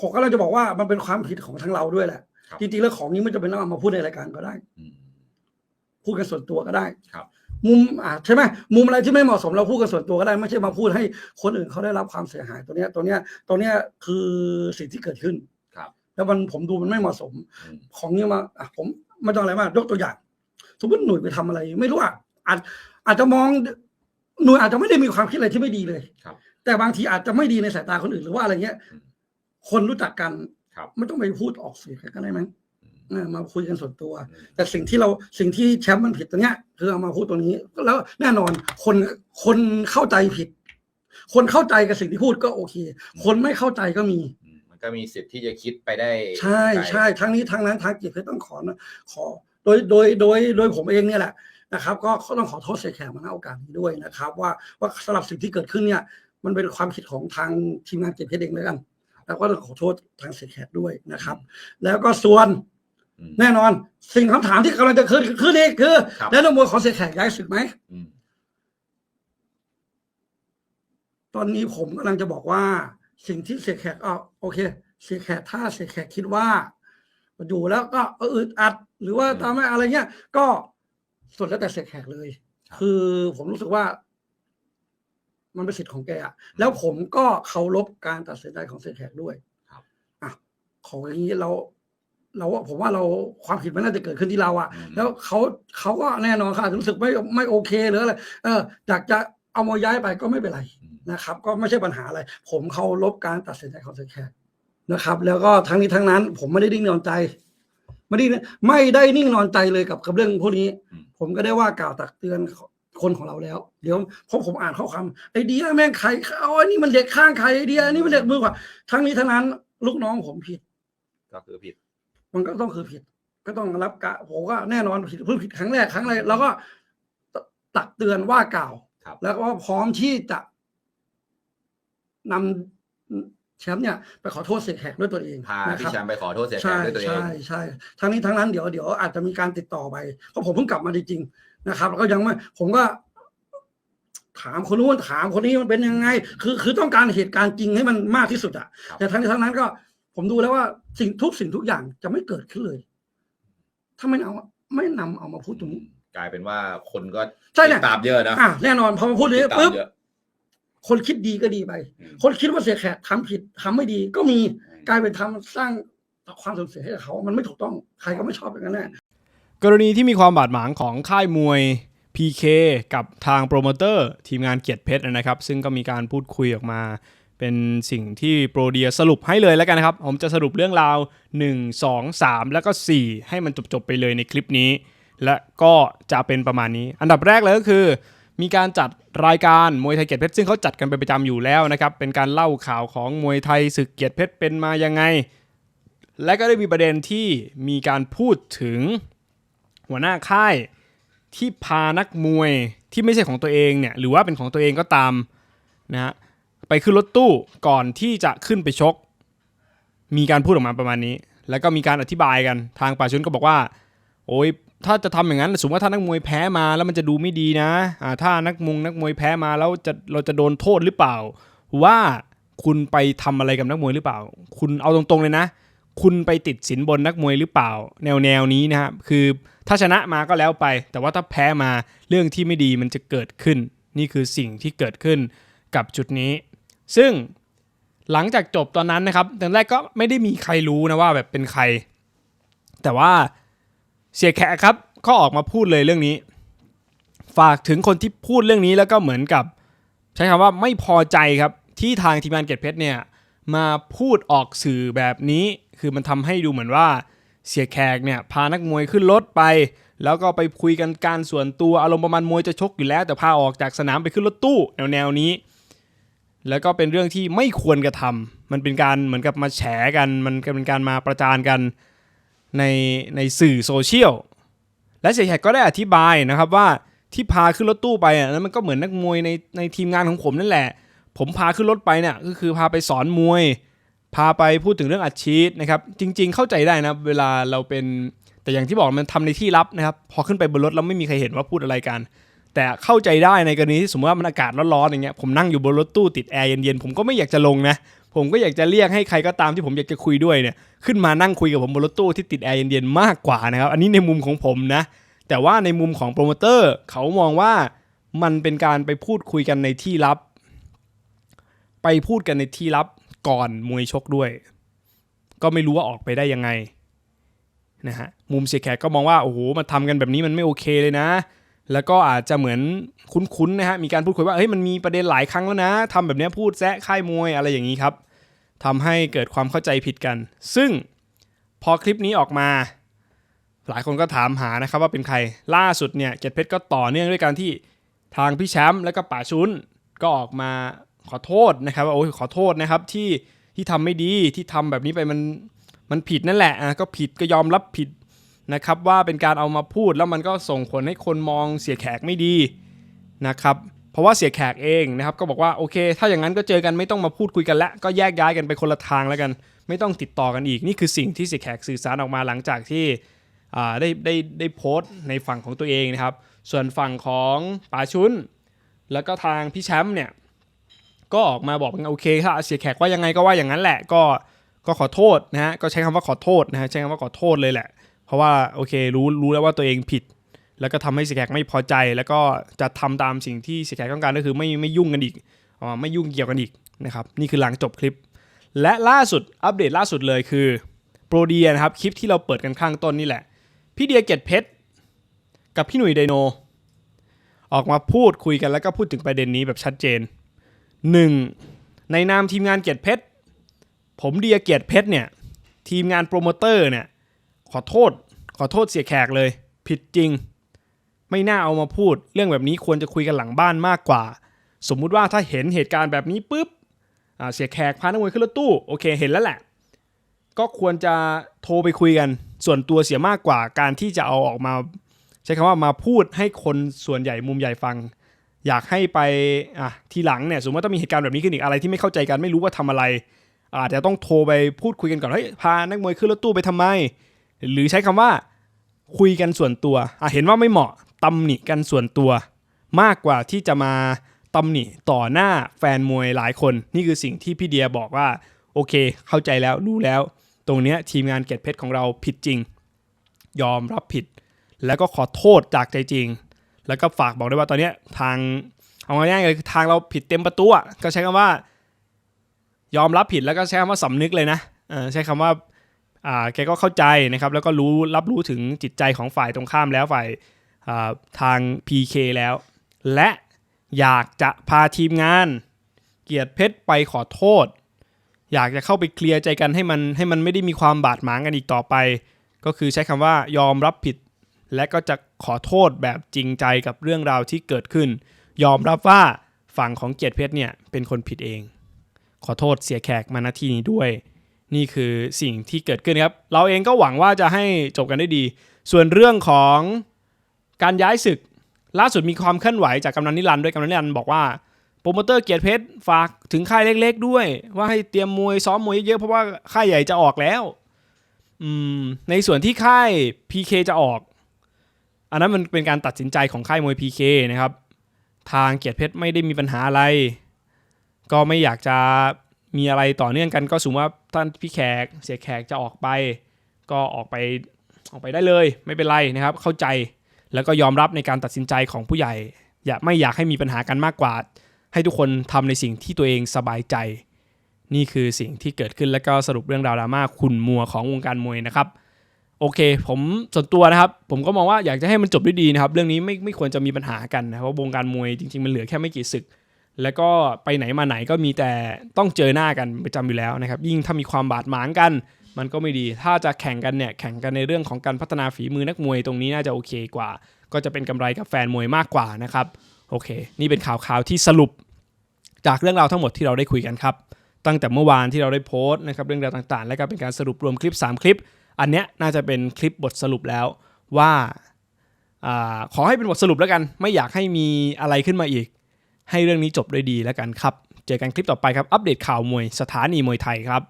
ผมก็เลยจะบอกว่ามันเป็นความผิดของทั้งเราด้วยแหละครับจริงๆแล้วของนี้มันจะเป็นต้องเอามาพูดในรายการก็ได้อืมพูดกันส่วนตัวก็ได้ครับ มุมอ่าใช่ไหมมุมอะไรที่ไม่เหมาะสมเราพูดกันส่วนตัวก็ได้ ไม่ใช่มาพูดให้คนอื่นเขาได้รับความเสียหายตัวเนี้ยตัวเนี้ยตัวเนี้ยคือสิ่งที่เกิดขึ้นครับ แล้วมันผมดูมันไม่เหมาะสมอืมของนี้มาอะผมไม่ต้องอะไรมากยกตัวอย่างสมมติหน่วยไปทำอะไร ไม่รู้อะอาจอาจจะมองหน่วยอาจจะไม่ได้มีความคิดอะไรที่ไม่ดีเลยครับแต่บางทีอาจจะไม่ดีในสายตาคนอื่นหรือว่าอะไรเงี้ยอืม คนรู้จักกันครับไม่ต้องไปพูดออกสื่อก็ได้มั้งอืมเออมาคุยกันส่วนตัวอืมแต่สิ่งที่เราสิ่งที่แชมป์มันผิดตรงเนี้ย คือเอามาพูดตรงนี้ แล้วแน่นอนคนคนเข้าใจผิด คนเข้าใจกับสิ่งที่พูดก็โอเค คนไม่เข้าใจก็มีอืมมันก็มีสิทธิ์ที่จะคิดไปได้ ใช่ไกลใช่ทั้งนี้ทั้งนั้นทางจิตเพชรต้องขอนะขอ โดยโดยโดยโดยผมเองเนี่ยแหละนะครับ ก็ต้องขอโทษเสียแขกมาณโอกาสนี้ด้วยนะครับ ว่าว่าสำหรับสิ่งที่เกิดขึ้นเนี่ย มันเป็นความผิดของทางทีมงานเจ็ดเพชรเองแล้วกัน แล้วก็ต้องขอโทษทางเสียแขกด้วยนะครับ แล้วก็ส่วนอืมแน่นอน สิ่งคำถามที่กำลังจะขึ้นขึ้นนี่คือครับแล้วนักมวยของเสียแขกย้ายศึกไหมอืมตอนนี้ผมกำลังจะบอกว่า สิ่งที่เสียแขกเอาโอเค เสียแขกถ้าเสียแขกคิดว่าอยู่แล้วก็เอออึดอัด หรือว่าทำให้อะไรเงี้ย ก็ส่วนแล้วแต่เสียแขกเลย คือผมรู้สึกว่า มันเป็นสิทธิ์ของแกอะแล้วผมก็เคารพการตัดสินใจของเสียแขกด้วยครับอะของอย่างนี้เรา เราว่าผมว่าเราความผิดมันน่าจะเกิดขึ้นที่เราอะอืม แล้วเขาเขาก็แน่นอนเขาอาจจะรู้สึกไม่ไม่โอเคหรืออะไรเอออยากจะเอามาย้ายไปก็ไม่เป็นไรอืมนะครับก็ไม่ใช่ปัญหาอะไร ผมเคารพการตัดสินใจของเสียแขกนะครับ แล้วก็ทั้งนี้ทั้งนั้น ผมไม่ได้นิ่งนอนใจ ไม่ได้ไม่ได้นิ่งนอนใจเลยกับกับเรื่องพวกนี้ อืม ผมก็ได้ว่ากล่าวตักเตือน คนของเราแล้ว เดี๋ยวเพราะผมอ่านข้อความไอเดียแม่งใครเอาไอ้นี่มันเด็กข้างใครไอเดียอันนี่มันเด็กมือขวาทั้งนี้ทั้งนั้น ลูกน้องผมผิด ก็คือผิด มันก็ต้องคือผิด ก็ต้องรับกะผมก็แน่นอนผิดเพิ่งผิดครั้งแรกครั้งแรกแล้วก็ตตักเตือนว่ากล่าวครับแล้วก็พร้อมที่จะนำแชมป์เนี่ยไปขอโทษเสียแขกด้วยตัวเองพานะคพี่รับแชมป์ไปขอโทษเสียแขใช่กด้วยตัวเอง ใช่ใช่ทั้งนี้ทั้งนั้นเดี๋ยวเดี๋ยวอาจจะมีการติดต่อไปเพราะผมเพิ่งกลับมาจริงๆ นะครับ แล้วก็ยังไม่ผมก็ ถามคนนู้นถามคนนี้มันเป็นยังไง คือ คือต้องการเหตุการณ์จริงให้มันมากที่สุดอะครับแต่ทั้งนี้ทั้งนั้นก็ ผมดูแล้วว่าสิ่งทุกสิ่งทุกอย่างจะไม่เกิดขึ้นเลย ถ้าไม่เอาไม่นำเอามาพูดตรงนี้ กลายเป็นว่าคนก็ใช่เนี่ยติดตามเยอะนะอะแน่นอนพอมาพูดนี้ติดตามปุ๊บเยอะคนคิดดีก็ดีไปอืมคนคิดว่าเสียแขกทำผิดทำไม่ดีก็มีอืมกลายเป็นทำสร้างความเสื่อมเสียให้กับเขา มันไม่ถูกต้อง ใครก็ไม่ชอบอย่างนั้นแน่ กรณีที่มีความบาดหมางของค่ายมวย PK กับทางโปรโมเตอร์ทีมงานเกียรติเพชรนะครับ ซึ่งก็มีการพูดคุยออกมาเป็นสิ่งที่โปรเดียสรุปให้เลยแล้วกันนะครับ ผมจะสรุปเรื่องราว 1 2 3 แล้วก็ 4 ให้มันจบๆไปเลยในคลิปนี้ และก็จะเป็นประมาณนี้ อันดับแรกเลยก็คือ มีการจัดรายการมวยไทยเกียรติเพชรซึ่งเขาจัดกันเป็นประจำอยู่แล้วนะครับ เป็นการเล่าข่าวของมวยไทยศึกเกียรติเพชรเป็นมายังไง และก็ได้มีประเด็นที่มีการพูดถึง หัวหน้าค่ายที่พานักมวยที่ไม่ใช่ของตัวเองเนี่ยหรือว่าเป็นของตัวเองก็ตามนะฮะไปขึ้นรถตู้ก่อนที่จะขึ้นไปชก มีการพูดออกมาประมาณนี้ แล้วก็มีการอธิบายกันทางป่าชุนก็บอกว่า โอ้ยถ้าจะทำอย่างนั้นสมมติว่าถ้านักมวยแพ้มาแล้วมันจะดูไม่ดีนะอ่าถ้านักมงนักมวยแพ้มาแล้วจะเราจะโดนโทษหรือเปล่า ว่าคุณไปทำอะไรกับนักมวยหรือเปล่า คุณเอาตรงๆเลยนะ คุณไปติดสินบนนักมวยหรือเปล่า แนวแนวนี้นะครับคือถ้าชนะมาก็แล้วไป แต่ว่าถ้าแพ้มาเรื่องที่ไม่ดีมันจะเกิดขึ้น นี่คือสิ่งที่เกิดขึ้นกับจุดนี้ ซึ่งหลังจากจบตอนนั้นนะครับตอนแรกก็ไม่ได้มีใครรู้นะว่าแบบเป็นใคร แต่ว่าเสียแขกครับก็ออกมาพูดเลยเรื่องนี้ ฝากถึงคนที่พูดเรื่องนี้แล้วก็เหมือนกับ ใช้คำว่าไม่พอใจครับที่ทางทีมงานเกตเพชรเนี่ย มาพูดออกสื่อแบบนี้ คือมันทำให้ดูเหมือนว่าเสียแขกเนี่ยพานักมวยขึ้นรถไป แล้วก็ไปคุยกันการส่วนตัวอารมณ์ประมาณมวยจะชกอยู่แล้ว แต่พาออกจากสนามไปขึ้นรถตู้แนวแนวๆนี้ แล้วก็เป็นเรื่องที่ไม่ควรกระทำมันเป็นการเหมือนกับมาแฉกัน มันเป็นการมาประจานกันในในสื่อโซเชียลและเสียแขกก็ได้อธิบายนะครับว่าที่พาขึ้นรถตู้ไปอะนั้นมันก็เหมือนนักมวยในในทีมงานของผมนั่นแหละ ผมพาขึ้นรถไปเนี่ยก็คือพาไปสอนมวย พาไปพูดถึงเรื่องอัดฉีดนะครับ จริง ๆ เข้าใจได้นะเวลาเราเป็นแต่อย่างที่บอกมันทำในที่ลับนะครับพอขึ้นไปบนรถแล้วไม่มีใครเห็นว่าพูดอะไรกัน แต่เข้าใจได้ในกรณีที่สมมติว่ามันอากาศร้อนๆอย่างเงี้ยผมนั่งอยู่บนรถตู้ติดแอร์เย็นๆผมก็ไม่อยากจะลงนะผมก็อยากจะเรียกให้ใครก็ตามที่ผมอยากจะคุยด้วยเนี่ยขึ้นมานั่งคุยกับผมบนรถตู้ที่ติดแอร์เย็นๆมากกว่านะครับอันนี้ในมุมของผมนะแต่ว่าในมุมของโปรโมเตอร์เขามองว่ามันเป็นการไปพูดคุยกันในที่ลับ ไปพูดกันในที่ลับก่อนมวยชกด้วย ก็ไม่รู้ว่าออกไปได้ยังไงนะฮะมุมเสียแขกก็มองว่าโอ้โหมาทำกันแบบนี้มันไม่โอเคเลยนะ แล้วก็อาจจะเหมือนคุ้นๆนะฮะมีการพูดคุยว่าเฮ้ยมันมีประเด็นหลายครั้งแล้วนะทำแบบนี้พูดแซะค่ายมวยอะไรอย่างนี้ครับทำให้เกิดความเข้าใจผิดกัน ซึ่งพอคลิปนี้ออกมา หลายคนก็ถามหานะครับว่าเป็นใครล่าสุดเนี่ยเกียรติเพชรก็ต่อเนื่องด้วยการที่ทางพี่แชมป์แล้วก็ป่าชุนก็ออกมา ขอโทษนะครับว่าโอ้ยขอโทษนะครับที่ที่ทำไม่ดีที่ทำแบบนี้ไปมันมันผิดนั่นแหละอะก็ผิดก็ยอมรับผิดนะครับว่าเป็นการเอามาพูดแล้วมันก็ส่งผลให้คนมองเสียแขกไม่ดีนะครับเพราะว่าเสียแขกเองนะครับก็บอกว่าโอเค ถ้าอย่างนั้นก็เจอกันไม่ต้องมาพูดคุยกันล้วก็แยกย้ายกันไปคนละทางแล้วกัน ไม่ต้องติดต่อกันอีกนี่คือสิ่งที่เสียแขกสื่อสารออกมาหลังจากที่ได้ได้ได้โพสต์ในฝั่งของตัวเองนะครับ ส่วนฝั่งของป๋าชุน แล้วก็ทางพี่แชมป์เนี่ย ก็ออกมาบอกว่าโอเคค่ะเสียแขกว่ายังไงก็ว่าอย่างนั้นแหละ ก็ก็ขอโทษนะฮะก็ใช้คำว่าขอโทษนะฮะใช้คำว่าขอโทษเลยแหละ เพราะว่าโอเครู้รู้แล้วว่าตัวเองผิด แล้วก็ทำให้เสียแขกไม่พอใจ แล้วก็จะทำตามสิ่งที่เสียแขกต้องการก็คือไม่ไม่ยุ่งกันอีกอ่าไม่ยุ่งเกี่ยวกันอีกนะครับนี่คือหลังจบคลิป และล่าสุดอัปเดตล่าสุดเลยคือโปรเดียนะครับคลิปที่เราเปิดกันข้างต้นนี่แหละ พี่เดียเกตเพชรกับพี่หนุ่ยไดโน ออกมาพูดคุยกันแล้วก็พูดถึงประเด็นนี้แบบชัดเจน 1. ในนามทีมงานเกียรติเพชร ผมเดียเกียรติเพชรเนี่ย ทีมงานโปรโมเตอร์เนี่ย ขอโทษ ขอโทษเสียแขกเลย ผิดจริง ไม่น่าเอามาพูด เรื่องแบบนี้ควรจะคุยกันหลังบ้านมากกว่า สมมุติว่าถ้าเห็นเหตุการณ์แบบนี้ปุ๊บเสียแขกพานักมวยขึ้นรถตู้ โอเค เห็นแล้วแหละ ก็ควรจะโทรไปคุยกัน ส่วนตัวเสียมากกว่าการที่จะเอาออกมา ใช้คำว่ามาพูดให้คนส่วนใหญ่มุมใหญ่ฟัง อยากให้ไปอะทีหลังเนี่ยสมมติว่าต้องมีเหตุการณ์แบบนี้ขึ้นอีกอะไรที่ไม่เข้าใจกันไม่รู้ว่าทำอะไร อาจจะต้องโทรไปพูดคุยกันก่อนเฮ้ยพานักมวยขึ้นรถตู้ไปทำไม หรือใช้คำว่าคุยกันส่วนตัวอะเห็นว่าไม่เหมาะตำหนิกันส่วนตัว มากกว่าที่จะมาตำหนิต่อหน้าแฟนมวยหลายคน นี่คือสิ่งที่พี่เดียบอกว่าโอเค เข้าใจแล้วรู้แล้ว ตรงเนี้ยทีมงานเกตเพชรของเราผิดจริง ยอมรับผิด แล้วก็ขอโทษจากใจจริง แล้วก็ฝากบอกด้วยว่าตอนเนี้ยทางเอาง่ายๆเลยทางเราผิดเต็มประตูอะก็ใช้คำว่า ยอมรับผิดแล้วก็ใช้คำว่าสำนึกเลยนะใช้คำว่าอ่าแกก็เข้าใจนะครับ แล้วก็รู้รับรู้ถึงจิตใจของฝ่ายตรงข้ามแล้วฝ่ายอ่าทาง PK แล้ว และอยากจะพาทีมงาน เกียรติเพชรไปขอโทษ อยากจะเข้าไปเคลียร์ใจกันให้มันให้มันไม่ได้มีความบาดหมางกันอีกต่อไป ก็คือใช้คำว่ายอมรับผิด และก็จะขอโทษแบบจริงใจกับเรื่องราวที่เกิดขึ้น ยอมรับว่าฝั่งของเกียรติเพชรเนี่ยเป็นคนผิดเอง ขอโทษเสียแขกมาณที่นี้ด้วย นี่คือสิ่งที่เกิดขึ้นครับ เราเองก็หวังว่าจะให้จบกันได้ดี ส่วนเรื่องของการย้ายศึก ล่าสุดมีความเคลื่อนไหวจากกำนันนิรันด์ด้วยกำนันนิรันด์บอกว่าโปรโมเตอร์เกียรติเพชรฝากถึงค่ายเล็ก ๆ ด้วย ว่าให้เตรียมมวยซ้อมมวยเยอะๆเพราะว่าค่ายใหญ่จะออกแล้วอืมในส่วนที่ค่าย PK จะออก อันนั้นมันเป็นการตัดสินใจของค่ายมวย PK นะครับ ทางเกียรติเพชรไม่ได้มีปัญหาอะไร ก็ไม่อยากจะมีอะไรต่อเนื่องกัน ก็สมมติว่าท่านพี่แขกเสียแขกจะออกไป ก็ออกไปออกไปได้เลย ไม่เป็นไรนะครับ เข้าใจแล้วก็ยอมรับในการตัดสินใจของผู้ใหญ่ อย่าไม่อยากให้มีปัญหากันมากกว่า ให้ทุกคนทำในสิ่งที่ตัวเองสบายใจ นี่คือสิ่งที่เกิดขึ้นแล้วก็สรุปเรื่องราวดราม่าขุนมัวของวงการมวยนะครับ โอเค ผมส่วนตัวนะครับ ผมก็มองว่าอยากจะให้มันจบด้วยดีนะครับ เรื่องนี้ไม่ไม่ควรจะมีปัญหากันนะเพราะวงการมวยจริง ๆ มันเหลือแค่ไม่กี่ศึก แล้วก็ไปไหนมาไหนก็มีแต่ต้องเจอหน้ากันประจำอยู่แล้วนะครับ ยิ่งถ้ามีความบาดหมางกัน มันก็ไม่ดี ถ้าจะแข่งกันเนี่ยแข่งกันในเรื่องของการพัฒนาฝีมือนักมวยตรงนี้น่าจะโอเคกว่า ก็จะเป็นกำไรกับแฟนมวยมากกว่านะครับโอเค นี่เป็นข่าวข่าวที่สรุป จากเรื่องราวทั้งหมดที่เราได้คุยกันครับ ตั้งแต่เมื่อวานที่เราได้โพสต์นะครับเรื่องราวต่างๆ และก็เป็นการสรุปรวมคลิป 3 คลิป อันเนี้ยน่าจะเป็นคลิปบทสรุปแล้วว่าอขอให้เป็นบทสรุปแล้วกัน ไม่อยากให้มีอะไรขึ้นมาอีก ให้เรื่องนี้จบด้วยดีแล้วกันครับ เจอกันคลิปต่อไปครับ อัปเดตข่าวมวยสถานีมวยไทยครับ